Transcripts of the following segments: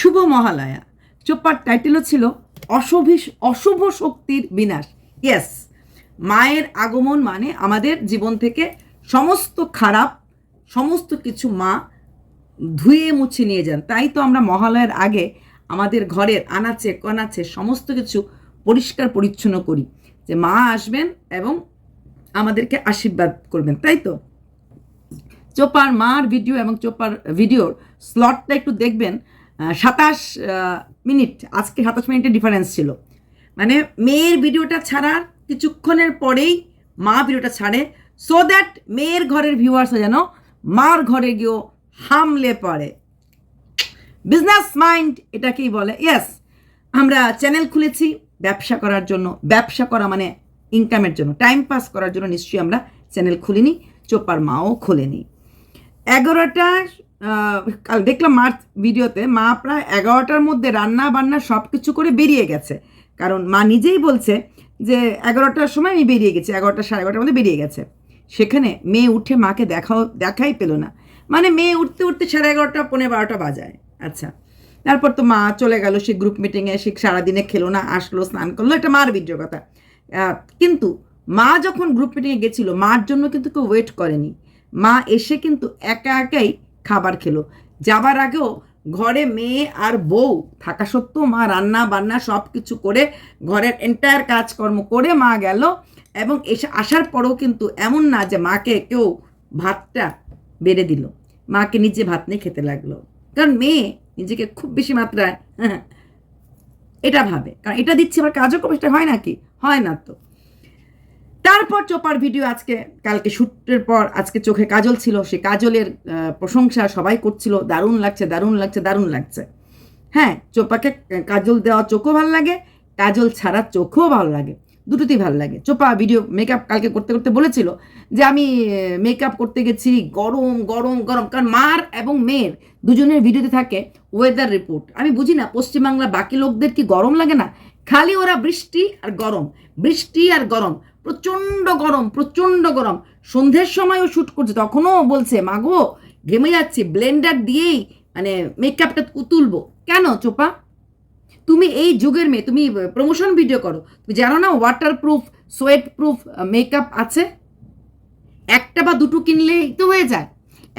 শুভ মহালয়া। চোপ্পার টাইটেলও ছিল অশুভি অশুভ শক্তির বিনাশ। ইয়েস মায়ের আগমন মানে আমাদের জীবন থেকে সমস্ত খারাপ, সমস্ত কিছু মা ধুয়ে মুছে নিয়ে যান। তাই তো আমরা মহালয়ার আগে আমাদের ঘরের আনাচে, কনাচে সমস্ত কিছু পরিষ্কার পরিচ্ছন্ন করি। যে মা আসবেন এবং আমাদেরকে আশীর্বাদ করবেন, তাই তো? চোপার মার ভিডিও এবং চোপার ভিডিওর স্লটটা একটু দেখবেন। সাতাশ মিনিট। আজকে সাতাশ মিনিটের ডিফারেন্স ছিল। মানে মেয়ের ভিডিওটা ছাড়ার কিছুক্ষণের পরেই মা ভিডিওটা ছাড়ে। সো দ্যাট মেয়ের ঘরের ভিউয়ার্সরা যেন মার ঘরে গিয়েও হামলে পড়ে বিজনেস মাইন্ড এটাকেই বলে। ইয়েস আমরা চ্যানেল খুলেছি ব্যবসা করার জন্য। ব্যবসা করা মানে ইনকামের জন্য। টাইম পাস করার জন্য নিশ্চয়ই আমরা চ্যানেল খুলিনি। চোপার মাও খোলেনি। এগারোটা কাল দেখলাম মার্চ ভিডিওতে মা প্রায় এগারোটার মধ্যে রান্না বান্না সব কিছু করে বেরিয়ে গেছে। কারণ মা নিজেই বলছে যে এগারোটার সময় আমি বেরিয়ে গেছি, এগারোটা সাড়ে এগারোটার মধ্যে বেরিয়ে গেছে। সেখানে মেয়ে উঠে মাকে দেখাও দেখাই পেল না। মানে মেয়ে উঠতে উঠতে সাড়ে এগারোটা পনেরো বারোটা বাজায়। আচ্ছা তারপর তো মা চলে গেল, সে গ্রুপ মিটিংয়ে সে সারাদিনে খেলো না, আসলো, স্নান করল, এটা মার ভিডিও কথা। কিন্তু মা যখন গ্রুপ মিটিংয়ে গেছিল, মার জন্য কিন্তু কেউ ওয়েট করেনি। মা এসে কিন্তু একা একাই খাবার খেলো। যাবার আগেও ঘরে মেয়ে আর বউ থাকা সত্ত্বেও মা রান্না বান্না সব কিছু করে ঘরের এন্টায়ার কাজকর্ম করে মা গেল এবং এসে আসার পরেও কিন্তু এমন না যে মাকে কেউ ভাতটা বেড়ে দিল। মাকে নিজে ভাত নিয়ে খেতে লাগল। কারণ মেয়ে নিজেকে খুব বেশি মাত্রায় হ্যাঁ, এটা ভাবে। কারণ এটা দিচ্ছে আবার কাজও করবে সেটা হয় নাকি? হয় না তো। তারপর চোপার ভিডিও আজকে, কালকে শ্যুটের পর আজকে চোখে কাজল ছিল, সে কাজলের প্রশংসা সবাই করছিল, দারুণ লাগছে দারুণ লাগছে দারুণ লাগছে। হ্যাঁ চোপাকে কাজল দেওয়া চোখও ভালো লাগে, কাজল ছাড়া চোখও ভালো লাগে, দুটোতেই ভালো লাগে। চোপা ভিডিও মেকআপ কালকে করতে করতে বলেছিল যে আমি মেকআপ করতে গেছি, গরম গরম গরম, কারণ মার এবং মেয়ের দুজনের ভিডিওতে থাকে ওয়েদার রিপোর্ট আমি বুঝি না পশ্চিমবাংলা বাকি লোকদের কি গরম লাগে না? খালি ওরা বৃষ্টি আর গরম, বৃষ্টি আর গরম। প্রচণ্ড গরম প্রচণ্ড গরম। সন্ধ্যের সময়ও শ্যুট করছে, তখনও বলছে মাগো ঘেমে যাচ্ছি ব্লেন্ডার দিয়েই মানে মেকআপটা তুলবো। কেন, চোপা? তুমি এই যুগের মেয়ে, তুমি প্রমোশন ভিডিও করো। তুমি জানো না water proof sweat proof makeup আছে? একটা বা দুটো কিনলেই তো হয়ে যায়।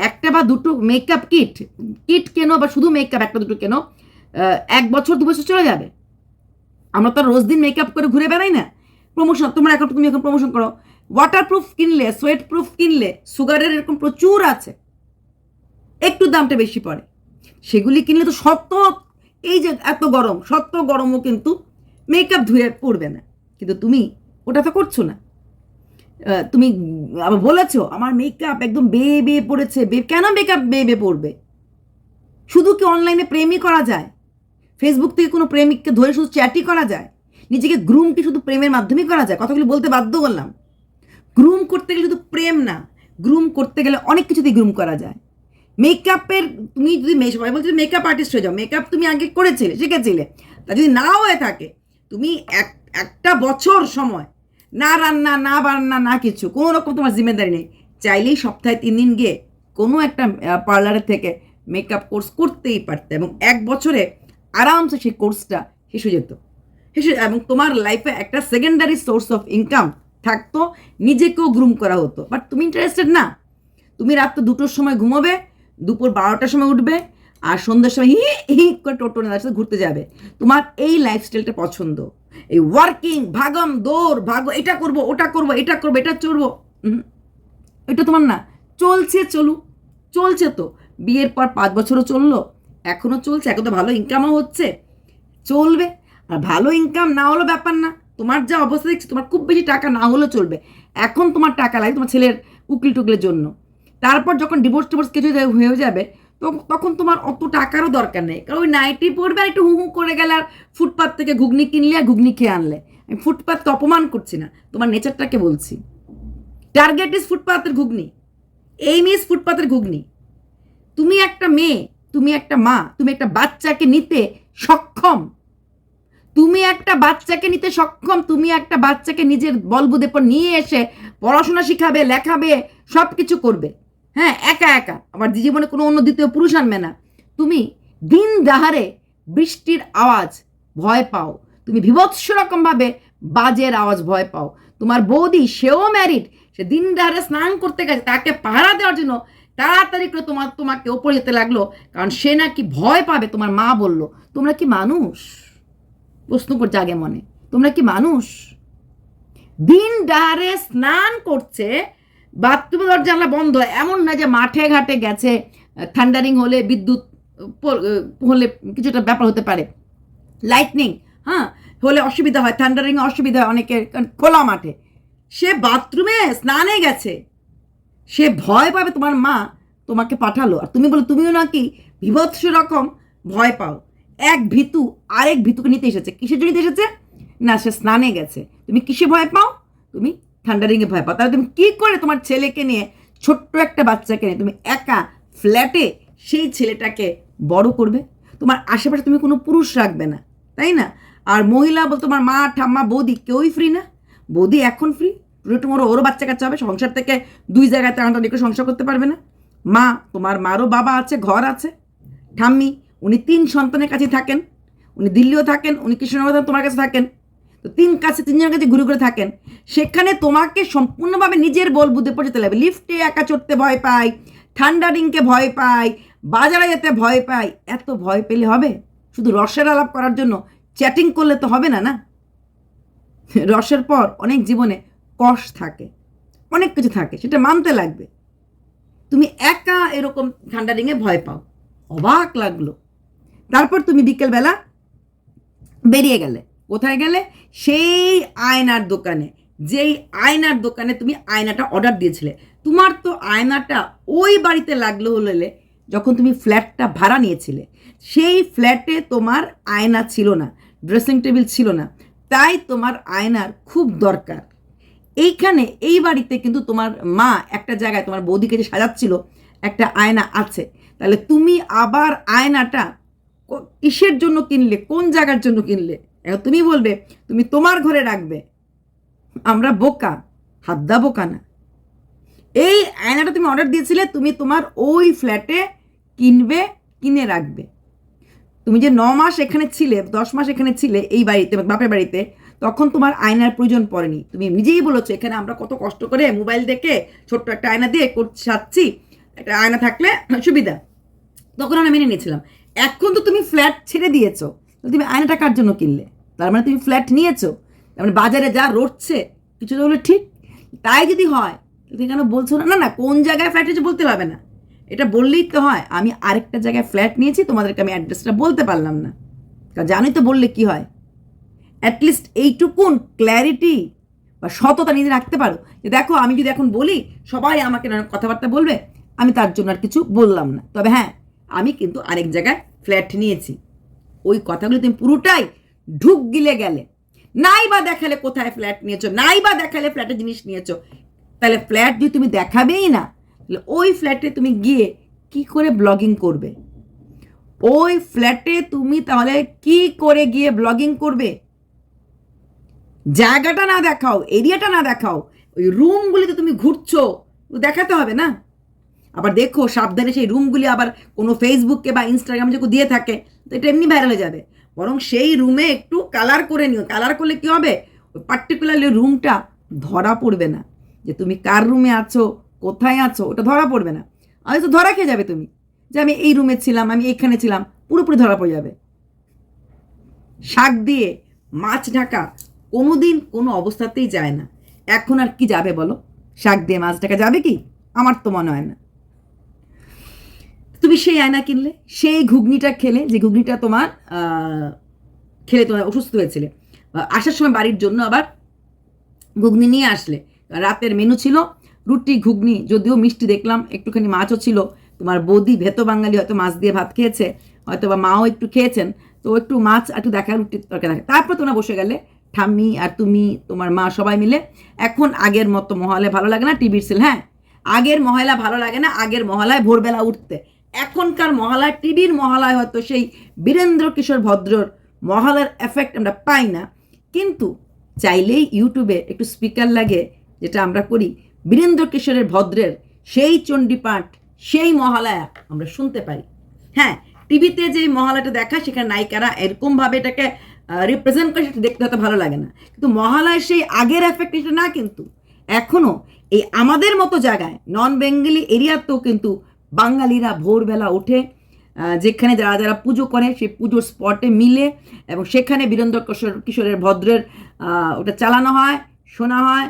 একটা বা দুটো মেকআপ কিট কিট কেনো বা শুধু মেকআপ একটা দুটো কেনো এক বছর, দু বছর চলে যাবে। আমরা তো রোজ দিন মেকআপ করে ঘুরে বেড়াই না। প্রমোশন তোমরা এখন তুমি এখন প্রমোশন করো। ওয়াটার প্রুফ কিনলে সোয়েট প্রুফ কিনলে সুগারের এরকম প্রচুর আছে। একটু দামটা বেশি পড়ে। সেগুলি কিনলে তো সত্য, এই যে এত গরম, সত্য গরমও কিন্তু মেকআপ ধুয়ে পড়বে না। কিন্তু তুমি ওটা তো করছ না। তুমি আবার বলেছ, আমার মেকআপ একদম বেয়ে বেয়ে পড়েছে। বে, কেন মেকআপ বেয়ে বেয়ে পড়বে? শুধু কি অনলাইনে প্রেমই করা যায়? ফেসবুক থেকে কোনো প্রেমিককে ধরে শুধু চ্যাটই করা যায়? নিজেকে গ্রুম কি শুধু প্রেমের মাধ্যমেই করা যায়? কথাগুলি বলতে বাধ্য করলাম গ্রুম করতে গেলে শুধু প্রেম না গ্রুম করতে গেলে অনেক কিছুতেই গ্রুম করা যায়। মেকআপের তুমি যদি সবাই বলছে মেকআপ আর্টিস্ট হয়ে যাও মেকআপ তুমি আগে করেছিলে, শিখেছিলে। তা যদি না হয়ে থাকে, তুমি এক, একটা বছর সময় না রান্না, না বান্না, না কিছু, কোনো রকম তোমার জিম্মেদারি নেই। চাইলেই সপ্তাহে তিন দিন গিয়ে কোনো একটা পার্লারের থেকে মেকআপ কোর্স করতেই পারতে এবং এক বছরে আরামসে সেই কোর্সটা শেষ হয়ে যেত। হয়ে- এবং তোমার লাইফে একটা সেকেন্ডারি সোর্স অফ ইনকাম থাকতো, নিজেকেও গ্রুম করা হতো। বাট তুমি ইন্টারেস্টেড না? তুমি রাত দুটোর সময় ঘুমোবে, দুপুর বারোটার সময় উঠবে, আর সন্ধ্যার সময় হি হি করে টোটো নেওয়ার সাথে ঘুরতে যাবে। তোমার এই লাইফস্টাইলটা পছন্দ। এই ওয়ার্কিং ভাগম, দৌড়, ভাগ, এটা করব, ওটা করব, এটা করব, এটা চড়বো এটা তোমার না, চলছে চলু চলছে তো। বিয়ের পর পাঁচ বছরও চলল এখনও চলছে, এখন তো ভালো ইনকামও হচ্ছে। চলবে। আর ভালো ইনকাম না হলো ব্যাপার না। তোমার যা অবস্থা দেখছি, তোমার খুব বেশি টাকা না হলেও চলবে। এখন তোমার টাকা লাগে তোমার ছেলের উকিল টুকলের জন্য। তারপর যখন ডিভোর্স টিভোর্স কিছু হয়ে যাবে তখন তোমার অত টাকারও দরকার নেই। কারণ ওই নাইটি পরবে আর একটু হু হু করে গেলে আর ফুটপাথ থেকে ঘুগনি কিনলে আর ঘুগনি খেয়ে আনলে। আমি ফুটপাতকে অপমান করছি না, তোমার নেচারটাকে বলছি। টার্গেট ইজ ফুটপাথের ঘুগনি। এইম ইজ ফুটপাথের ঘুগনি। তুমি একটা মেয়ে, তুমি একটা মা, তুমি একটা বাচ্চাকে নিতে সক্ষম। তুমি একটা বাচ্চাকে নিতে সক্ষম, তুমি একটা বাচ্চাকে নিজের বলবুদের পর নিয়ে এসে পড়াশোনা শিখাবে, লেখাবে সব কিছু করবে। হ্যাঁ একা একা। আমার জীবনে কোনো অন্য দ্বিতীয় পুরুষ আনবে না। তুমি দিন দাহারে বৃষ্টির আওয়াজ ভয় পাও। তুমি বিভৎস রকমভাবে বাজের আওয়াজ ভয় পাও। তোমার বৌদি সেও ম্যারিড সে দিন ধারে স্নান করতে গেছে, তাকে পাহারা দেওয়ার জন্য তাড়াতাড়ি করে তোমার, তোমাকে ওপরে যেতে লাগল, কারণ সে নাকি ভয় পাবে, তোমার মা বলল। তোমরা কি মানুষ? প্রশ্ন করছে আগে মনে। তোমরা কি মানুষ? দিন ডারে স্নান করছে বাথরুম জানলা বন্ধ, এমন না যে মাঠে ঘাটে গেছে থান্ডারিং হলে বিদ্যুৎ হলে কিছুটা ব্যাপার হতে পারে। লাইটনিং হ্যাঁ হলে অসুবিধা হয় থান্ডারিং অসুবিধা হয় অনেকের খোলা মাঠে। সে বাথরুমে স্নানে গেছে, সে ভয় পাবে তোমার মা তোমাকে পাঠালো। আর তুমি বলো, তুমিও নাকি বিভৎস রকম ভয় পাও। এক ভীতু, আরেক ভীতুকে নিতে এসেছে। কিসের জন্য নিতে এসেছে? না, সে স্নানে গেছে। তুমি কিসে ভয় পাও? তুমি থান্ডারিংয়ে ভয় পাও। তাহলে তুমি কী করে তোমার ছেলেকে নিয়ে, ছোট্ট একটা বাচ্চাকে নিয়ে তুমি একা ফ্ল্যাটে সেই ছেলেটাকে বড় করবে? তোমার আশেপাশে তুমি কোনো পুরুষ রাখবে না, তাই না? আর মহিলা বল তোমার মা, ঠাম্মা, বৌদি কেউই ফ্রি না। বৌদি এখন ফ্রি টুমোরো ওরও বাচ্চা কাচ্চা হবে। সংসার থেকে দুই জায়গায় টানাটানি করে সংসার করতে পারবে না। মা, তোমার মারও বাবা আছে, ঘর আছে। ঠাম্মি উনি তিন সন্তানের কাছে থাকেন, উনি দিল্লিও থাকেন, উনি কৃষ্ণনগর তোমার কাছে থাকেন। তো তিন কাছে, তিনজনের কাছে ঘুরে ঘুরে থাকেন। সেখানে তোমাকে সম্পূর্ণভাবে নিজের বল বুদ্ধি পড়ে যেতে লাগবে লিফটে একা চড়তে ভয় পাই ঠান্ডারিংকে ভয় পাই, বাজারে যেতে ভয় পাই। এত ভয় পেলে হবে? শুধু রসের আলাপ করার জন্য চ্যাটিং করলে তো হবে না না? রসের পর অনেক জীবনে কষ থাকে। অনেক কিছু থাকে, সেটা মানতে লাগবে। তুমি একা এরকম ঠান্ডারিংয়ে ভয় পাও। অবাক লাগল। তারপর তুমি বিকেলবেলা বেরিয়ে গেলে। কোথায় গেলে? সেই আয়নার দোকানে। যেই আয়নার দোকানে তুমি আয়নাটা অর্ডার দিয়েছিলে। তোমার তো আয়নাটা ওই বাড়িতে লাগল হলে যখন তুমি ফ্ল্যাটটা ভাড়া নিয়েছিলে। সেই ফ্ল্যাটে তোমার আয়না ছিল না ড্রেসিং টেবিল ছিল না। তাই তোমার আয়নার খুব দরকার। এইখানে, এই বাড়িতে কিন্তু তোমার মা একটা জায়গায় তোমার বৌদিকে যে সাজাচ্ছিল, একটা আয়না আছে। তাহলে তুমি আবার আয়নাটা কিসের জন্য কিনলে? কোন জায়গার জন্য কিনলে? তুমি বলবে, তুমি তোমার ঘরে রাখবে। আমরা বোকা হাদ্দা বোকা না। এই আয়নাটা তুমি অর্ডার দিয়েছিলে, তুমি তোমার ওই ফ্ল্যাটে কিনবে, কিনে রাখবে। তুমি যে ন মাস এখানে ছিলে, দশ মাস এখানে ছিলে এই বাড়িতে, বাপের বাড়িতে, তখন তোমার আয়নার প্রয়োজন পড়েনি। তুমি নিজেই বলেছ, এখানে আমরা কত কষ্ট করে মোবাইল দেখে ছোট্ট একটা আয়না দিয়ে সাচ্ছি একটা আয়না থাকলে সুবিধা। তখন আমরা মেনে নিয়েছিলাম। এখন তো তুমি ফ্ল্যাট ছেড়ে দিয়েছ। তুমি আয়নাটা কার জন্য কিনলে? তার মানে তুমি ফ্ল্যাট নিয়েছো। তার মানে বাজারে যা রটছে, কিছু তো হলো ঠিক। তাই যদি হয় তুমি কেন বলছো না? না না, কোন জায়গায় ফ্ল্যাট হয়েছে বলতে হবে না। এটা বললেই তো হয়, আমি আরেকটা জায়গায় ফ্ল্যাট নিয়েছি, তোমাদেরকে আমি অ্যাড্রেসটা বলতে পারলাম না। কারণ জানোই তো বললে কি হয়। অ্যাটলিস্ট এইটুকুন ক্ল্যারিটি বা সততা নিজে রাখতে পারো। যে দেখো, আমি যদি এখন বলি, সবাই আমাকে কথাবার্তা বলবে, আমি তার জন্য আর কিছু বললাম না। তবে হ্যাঁ আমি কিন্তু আরেক জায়গায় ফ্ল্যাট নিয়েছি। ওই কথাগুলো তুমি পুরোটাই ঢুক গিলে গেলে। নাই বা দেখালে কোথায় ফ্ল্যাট নিয়েছো, নাই বা দেখালে ফ্ল্যাটের জিনিস নিয়েছো। তাহলে ফ্ল্যাট যদি তুমি দেখাবেই না, তাহলে ওই ফ্ল্যাটে তুমি গিয়ে কি করে ব্লগিং করবে? ওই ফ্ল্যাটে তুমি তাহলে কি করে গিয়ে ব্লগিং করবে? জায়গাটা না দেখাও এরিয়াটা না দেখাও, ওই রুমগুলিতে তুমি ঘুরছো, দেখাতে হবে না? আবার দেখো, সাবধানে সেই রুমগুলি আবার কোনো ফেসবুকে বা ইনস্টাগ্রামে যদি দিয়ে থাকে, তো এটা এমনি ভাইরাল হয়ে যাবে। বরং সেই রুমে একটু কালার করে নিও। কালার করলে কী হবে? ওই পার্টিকুলারলি রুমটা ধরা পড়বে না। যে তুমি কার রুমে আছো? কোথায় আছো? ওটা ধরা পড়বে না। হয়তো ধরা খেয়ে যাবে তুমি। যে আমি এই রুমে ছিলাম, আমি এখানে ছিলাম, পুরোপুরি ধরা পড়ে যাবে। শাক দিয়ে মাছ ঢাকা কোনোদিন কোনো অবস্থাতেই যায় না। এখন আর কি যাবে বলো? শাক দিয়ে মাছ ঢাকা যাবে কি? আমার তো মনে হয় না। তুমি সেই আয়না কিনলে, সেই ঘুগনিটা খেলে, যে ঘুগনিটা তোমার খেলে তোমার অসুস্থ হয়েছিলে। আসার সময় বাড়ির জন্য আবার ঘুগনি নিয়ে আসলে। রাতের মেনু ছিল রুটি, ঘুগনি, যদিও মিষ্টি দেখলাম, একটুখানি মাছও ছিল। তোমার বৌদি ভেত বাঙালি হয়তো মাছ দিয়ে ভাত খেয়েছে হয়তো বা মাও একটু খেয়েছেন। তো একটু মাছ, একটু দেখা রুটির তরকারি দেখা। তারপর তোমরা বসে গেলে, ঠাম্মি আর তুমি, তোমার মা সবাই মিলে, এখন আগের মতো মহলে ভালো লাগে না টিভির সিল হ্যাঁ? আগের মহলা ভালো লাগে না, আগের মহলায় ভোরবেলা উঠতে। এখনকার মহালয় টিভির মহালয় হয়তো সেই বীরেন্দ্র কিশোর ভদ্রর মহলার এফেক্ট আমরা পাই না। কিন্তু চাইলেই ইউটিউবে একটু স্পিকার লাগে, যেটা আমরা করি, বীরেন্দ্র কিশোরের ভদ্রের সেই চণ্ডীপাঠ সেই মহালয়া আমরা শুনতে পারি। হ্যাঁ টিভিতে যে মহালয়াটা দেখা, সেখানে নায়িকারা এরকমভাবে এটাকে রিপ্রেজেন্ট করে, সেটা দেখতে হয়তো ভালো লাগে না। কিন্তু মহালয়ের সেই আগের এফেক্ট এটা না কিন্তু, এখনও এই আমাদের মতো জায়গায় নন বেঙ্গলি এরিয়াতেও কিন্তু বাঙালিরা ভোরবেলা ওঠে যেখানে যারা যারা পুজো করে, সেই পুজোর স্পটে মিলে এবং সেখানে বীরেন্দ্র কিশোর, কিশোরের ভদ্রের ওটা চালানো হয়, শোনা হয়।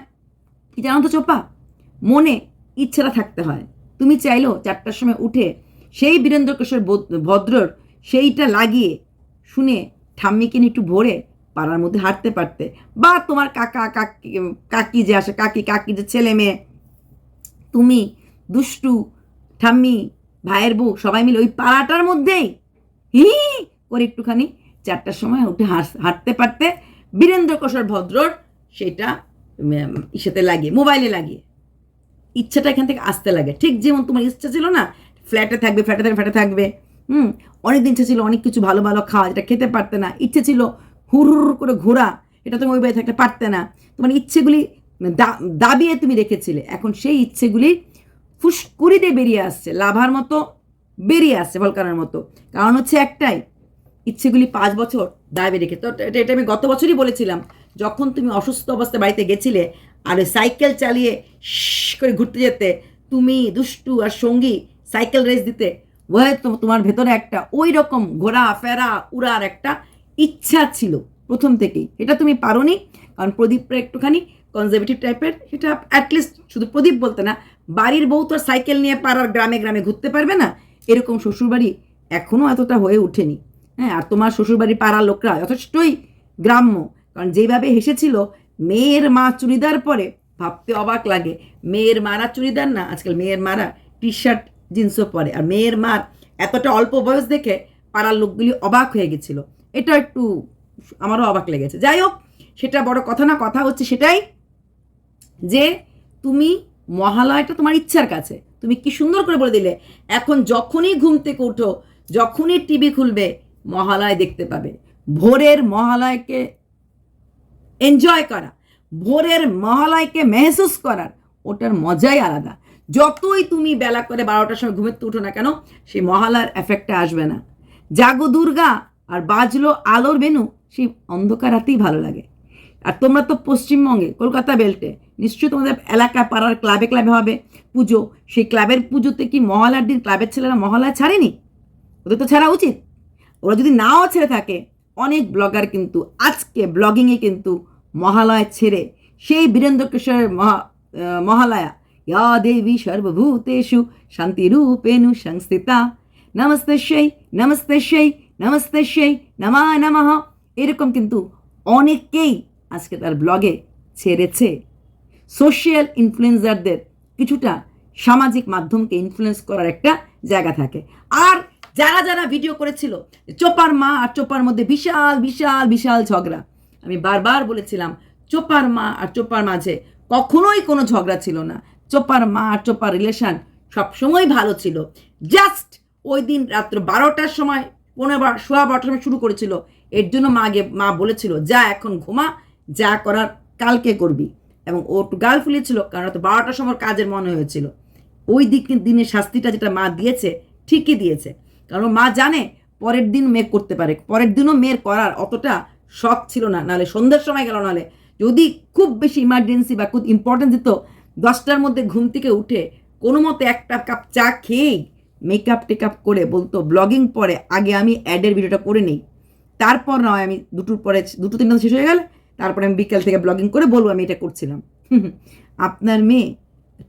কি জানো তো চোপা? মনে ইচ্ছাটা থাকতে হয়। তুমি চাইলো চারটার সময় উঠে সেই বীরেন্দ্র কিশোর ভদ্রর সেইটা লাগিয়ে, শুনে ঠাম্মিকে নিয়ে একটু ভোরে পাড়ার মধ্যে হাঁটতে পারতে। বা তোমার কাকা, কাকি কাকি যে আসে, কাকি কাকি যে ছেলে মেয়ে, তুমি দুষ্টু ঠাম্মি, ভাইয়ের বউ, সবাই মিলে ওই পাড়াটার মধ্যেই। হি করে একটুখানি চারটার সময় উঠে হাস- হাঁটতে পারতে বীরেন্দ্র কিশোর ভদ্রর সেটা ইসেতে লাগিয়ে, মোবাইলে লাগিয়ে। ইচ্ছাটা এখান থেকে আসতে লাগে। ঠিক যেমন তোমার ইচ্ছা ছিল না, ফ্ল্যাটে থাকবে ফ্ল্যাটে থাকবে ফ্ল্যাটে থাকবে। হুম, অনেক দিন ইচ্ছা ছিল, অনেক কিছু ভালো ভালো খাওয়া যেটা খেতে পারতে না। ইচ্ছে ছিল হুর হুর করে ঘোরা, এটা তুমি ওই বাড়ি থাকতে পারতে না। তোমার ইচ্ছেগুলি দাবিয়ে তুমি রেখেছিলে। এখন সেই ইচ্ছেগুলি ফুসকুড়িতে বেরিয়ে আসছে, লাভার মতো বেরিয়ে আসছে ভলকানোর মতো। কারণ হচ্ছে একটাই, ইচ্ছেগুলি পাঁচ বছর দাবি রেখে। তো এটা আমি গত বছরই বলেছিলাম, যখন তুমি অসুস্থ অবস্থায় বাড়িতে গেছিলে আর ওই সাইকেল চালিয়ে করে ঘুরতে যেতে, তুমি দুষ্টু আর সঙ্গী সাইকেল রেস দিতে হয়তো তোমার ভেতরে একটা ওই রকম ঘোরা ফেরা উড়ার একটা ইচ্ছা ছিল প্রথম থেকেই। এটা তুমি পারোনি, কারণ প্রদীপটা একটুখানি কনজারভেটিভ টাইপের সেটা অ্যাটলিস্ট শুধু প্রদীপ বলতে না বাড়ির বউ তো সাইকেল নিয়ে পাড়ার গ্রামে গ্রামে ঘুরতে পারবে না। এরকম শ্বশুরবাড়ি এখনও এতটা হয়ে ওঠেনি। হ্যাঁ আর তোমার শ্বশুরবাড়ি পাড়ার লোকরা যথেষ্টই গ্রাম্য। কারণ যেভাবে হেসেছিল, মেয়ের মা চুড়িদার পরে ভাবতে অবাক লাগে। মেয়ের মারা চুড়িদার না, আজকাল মেয়ের মারা টি শার্ট জিন্সও পরে। আর মেয়ের মার এতটা অল্প বয়স দেখে পাড়ার লোকগুলি অবাক হয়ে গেছিল। এটা একটু আমারও অবাক লেগেছে। যাই হোক, সেটা বড় কথা না, কথা হচ্ছে সেটাই যে তুমি মহালয়টা তোমার ইচ্ছার কাছে। তুমি কি সুন্দর করে বলে দিলে, এখন যখনই ঘুম থেকে উঠো, যখনই টিভি খুলবে, মহালয় দেখতে পাবে। ভোরের মহালয়কে এনজয় করা, ভোরের মহালয়কে মেহসুস করার, ওটার মজাই আলাদা। যতই তুমি বেলা করে বারোটার সময় ঘুমের উঠো না কেন, সেই মহালয়ার এফেক্টটা আসবে না। জাগো দুর্গা, আর বাজলো আলোর বেনু সেই অন্ধকার রাতেই ভালো লাগে। আর তোমরা তো পশ্চিমবঙ্গে কলকাতা বেল্টে, নিশ্চয়ই তোমাদের এলাকা পাড়ার ক্লাবে ক্লাবে হবে পুজো। সেই ক্লাবের পুজোতে কি মহালয়ার দিন ক্লাবের ছেলেরা মহালয়া ছাড়েনি? ওদের তো ছাড়া উচিত। ওরা যদি নাও ছেড়ে থাকে, অনেক ব্লগার কিন্তু, আজকে ব্লগিংয়ে কিন্তু মহালয়া ছেড়ে সেই বীরেন্দ্র কিশোরের মহা মহালয়া। ইয়া দেবী সর্বভূতেষু শান্তিরূপেণু সংস্থিতা। নমস্তে সেই নমস্তে সেই নমস্তে সেই, নমা নমঃ। এরকম কিন্তু অনেকেই আজকে তার ব্লগে ছেড়েছে। সোশ্যাল ইনফ্লুয়েন্সারদের কিছুটা সামাজিক মাধ্যমকে ইনফ্লুয়েন্স করার একটা জায়গা থাকে। আর যারা যারা ভিডিও করেছিল, চোপার মা আর চোপার মধ্যে বিশাল বিশাল বিশাল ঝগড়া। আমি বারবার বলেছিলাম, চোপার মা আর চোপার মাঝে কখনোই কোনো ঝগড়া ছিল না। চোপার মা আর চোপার রিলেশন সবসময় ভালো ছিল। জাস্ট ওই দিন রাত্র বারোটার সময়, পনেরো বার, সোয়া বারোটার সময় শুরু করেছিল। এর জন্য মা মা বলেছিল, যা এখন ঘুমা যা করার কালকে করবি। এবং ও একটু গাল ফুলিয়েছিল, কারণ তো বারোটার সময় কাজের মনে হয়েছিল। ওই দিক দিনের শাস্তিটা যেটা মা দিয়েছে, ঠিকই দিয়েছে। কারণ মা জানে পরের দিন মেয়ে করতে পারে। পরের দিনও মেয়ের করার অতটা শখ ছিল না। নাহলে সন্ধ্যের সময় গেল, নাহলে যদি খুব বেশি ইমার্জেন্সি বা খুব ইম্পর্টেন্স দিত দশটার মধ্যে ঘুম থেকে উঠে কোনো মতে একটা কাপ চা খেয়েই মেকআপ টেকআপ করে বলতো ব্লগিং পরে আগে আমি অ্যাডের ভিডিওটা করে নিই। তারপর নয় আমি দুটোর পরে, দুটো তিনটা শেষ হয়ে গেলে তারপরে আমি বিকেল থেকে ব্লগিং করে বলব আমি এটা করছিলাম। আপনার মেয়ে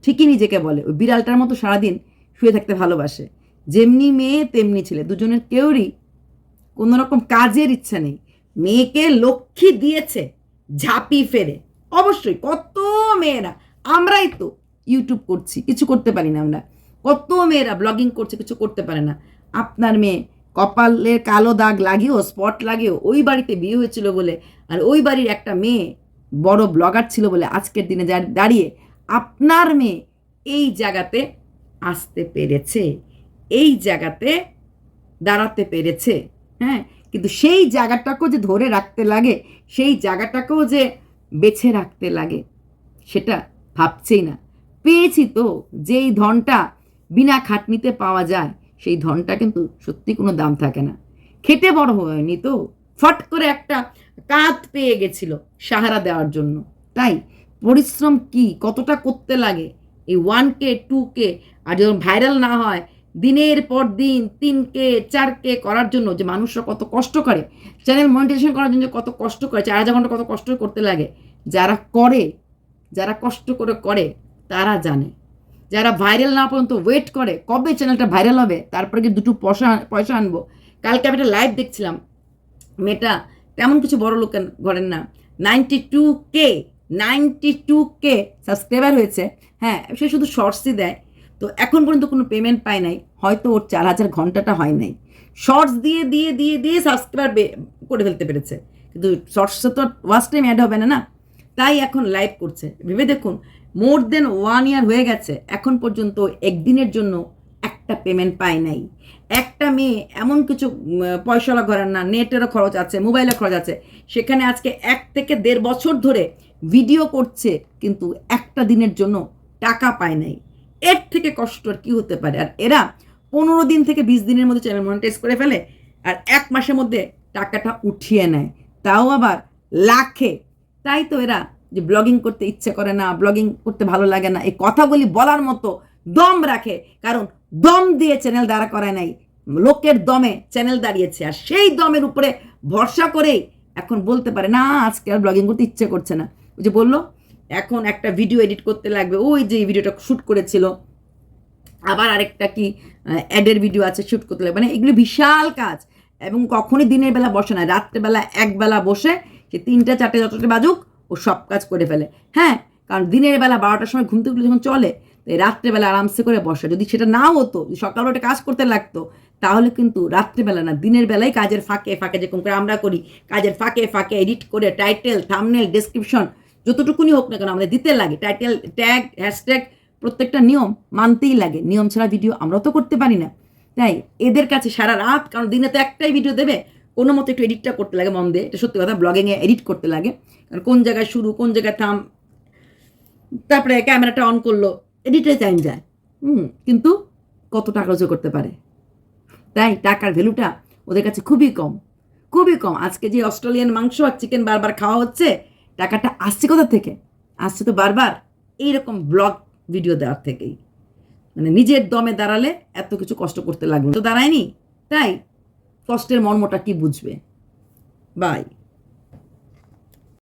ঠিকই নিজেকে বলে, ওই বিড়ালটার মতো সারাদিন শুয়ে থাকতে ভালোবাসে। যেমনি মেয়ে, তেমনি ছেলে। দুজনের কেউরই কোনো রকম কাজের ইচ্ছা নেই। মেয়েকে লক্ষ্মী দিয়েছে ঝাঁপি ফেরে। অবশ্যই, কত মেয়েরা, আমরাই তো ইউটিউব করছি, কিছু করতে পারি না আমরা। কত মেয়েরা ব্লগিং করছে, কিছু করতে পারে না। আপনার মেয়ে কপালের কালো দাগ লাগিয়েও স্পট লাগিয়েও ওই বাড়িতে বিয়ে হয়েছিল বলে আর ওই বাড়ির একটা মেয়ে বড় ব্লগার ছিল বলে আজকের দিনে দাঁড়িয়ে আপনার মেয়ে এই জায়গাতে আসতে পেরেছে, এই জায়গাতে দাঁড়াতে পেরেছে হ্যাঁ? কিন্তু সেই জায়গাটাকেও যে ধরে রাখতে লাগে, সেই জায়গাটাকেও যে বেছে রাখতে লাগে, সেটা ভাবছেই না। পেয়েছি তো যেই ধনটা বিনা খাটনিতে পাওয়া যায় সেই ধনটা কিন্তু সত্যি কোনো দাম থাকে না। খেটে বড় হয়নি তো? ফট করে একটা কাঁধ পেয়ে গেছিল সাহারা দেওয়ার জন্য। তাই পরিশ্রম কি, কতটা করতে লাগে? এই ওয়ান কে টু কে আর যখন ভাইরাল না হয়, দিনের পর দিন তিন কে চার কে করার জন্য যে মানুষরা কত কষ্ট করে চ্যানেল মনিটাইজেশন করার জন্য কত কষ্ট করে, চার হাজার ঘণ্টা কত কষ্ট করতে লাগে, যারা করে, যারা কষ্ট করে করে, তারা জানে। যারা ভাইরাল না পর্যন্ত ওয়েট করে, কবে চ্যানেলটা ভাইরাল হবে, তারপরে কি দুটো পয়সা পয়সা আনব। কালকে আমি একটা লাইভ দেখছিলাম, মেয়েটা তেমন কিছু বড় লোক ঘরের না ninety two K ninety two K subscriber হয়েছে হ্যাঁ সে শুধু শর্টসই দেয়। তো এখন পর্যন্ত কোনো পেমেন্ট পায় নাই, হয়তো ওর চার হাজার ঘন্টাটা হয় নাই। শর্টস দিয়ে দিয়ে দিয়ে দিয়ে সাবস্ক্রাইবার করে ফেলতে পেরেছে। কিন্তু শর্টসে তো ওয়াচ টাইম অ্যাড হবে না না? তাই এখন লাইভ করছে। ভেবে দেখুন মোর দেন ওয়ান ইয়ার হয়ে গেছে, এখন পর্যন্ত একদিনের জন্য একটা পেমেন্ট পায় নাই। একটা মেয়ে এমন কিছু পয়সালা ঘরের না, নেটেরও খরচ আছে মোবাইলের খরচ আছে, সেখানে আজকে এক থেকে দেড় বছর ধরে ভিডিও করছে, কিন্তু একটা দিনের জন্য টাকা পায় নাই। এর থেকে কষ্ট আর কী হতে পারে? আর এরা পনেরো দিন থেকে বিশ দিনের মধ্যে চ্যানেল মনিটাইজ করে ফেলে, আর এক মাসের মধ্যে টাকাটা উঠিয়ে নেয়। তাও আবার লাখে। তাই তো এরা যে ব্লগিং করতে ইচ্ছে করে না ব্লগিং করতে ভালো লাগে না, এই কথাগুলি বলার মতো দম রাখে। কারণ দম দিয়ে চ্যানেল দাঁড়া করায় নাই। লোকের দমে চ্যানেল দাঁড়িয়েছে। আর সেই দমের উপরে ভরসা করেই এখন বলতে পারে, না, আজকে আর ব্লগিং করতে ইচ্ছে করছে না। ওই যে বলল, এখন একটা ভিডিও এডিট করতে লাগবে। ওই যে ভিডিওটা শ্যুট করেছিল। আবার আরেকটা কি অ্যাডের ভিডিও আছে শ্যুট করতে লাগবে। মানে এগুলো বিশাল কাজ। এবং কখনই দিনের বেলা বসে না। রাত্রেবেলা একবেলা বসে সে তিনটা, চারটে যতটা বাজুক ও সব কাজ করে ফেলে। হ্যাঁ কারণ দিনের বেলা বারোটার সময় ঘুম থেকে যখন চলে তো এই রাত্রেবেলা আরামসে করে বসে। যদি সেটা না হতো সকালবেলা কাজ করতে লাগতো, তাহলে কিন্তু রাত্রেবেলা না, দিনের বেলায় কাজের ফাঁকে ফাঁকে যেরকম করে আমরা করি, কাজের ফাঁকে ফাঁকে এডিট করে টাইটেল থামনেল ডেসক্রিপশন যতটুকুনি হোক না কেন আমাদের দিতে লাগে। টাইটেল ট্যাগ হ্যাশট্যাগ প্রত্যেকটা নিয়ম মানতেই লাগে। নিয়ম ছাড়া ভিডিও আমরাও তো করতে পারি না। তাই এদের কাছে সারা রাত, কারণ দিনে তো একটাই ভিডিও দেবে কোনো মতো একটু এডিটটা করতে লাগে মন দিয়ে এটা সত্যি কথা ব্লগিংয়ে এডিট করতে লাগে। কারণ কোন জায়গায় শুরু, কোন জায়গায় থাম, তারপরে ক্যামেরাটা অন করল এডিটে টাইম যায়। হুম, কিন্তু কত টাকা রোজগার করতে পারে? তাই টাকার ভ্যালুটা ওদের কাছে খুবই কম। খুবই কম। আজকে যে অস্ট্রেলিয়ান মাংস আর চিকেন বারবার খাওয়া হচ্ছে, টাকাটা আসছে কোথা থেকে? আসছে তো বারবার এইরকম ব্লগ ভিডিও দেওয়ার থেকেই। মানে নিজের দমে দাঁড়ালে এত কিছু কষ্ট করতে লাগল। তো দাঁড়ায়নি। তাই কষ্টের মর্মটা কি বুঝবে? বাই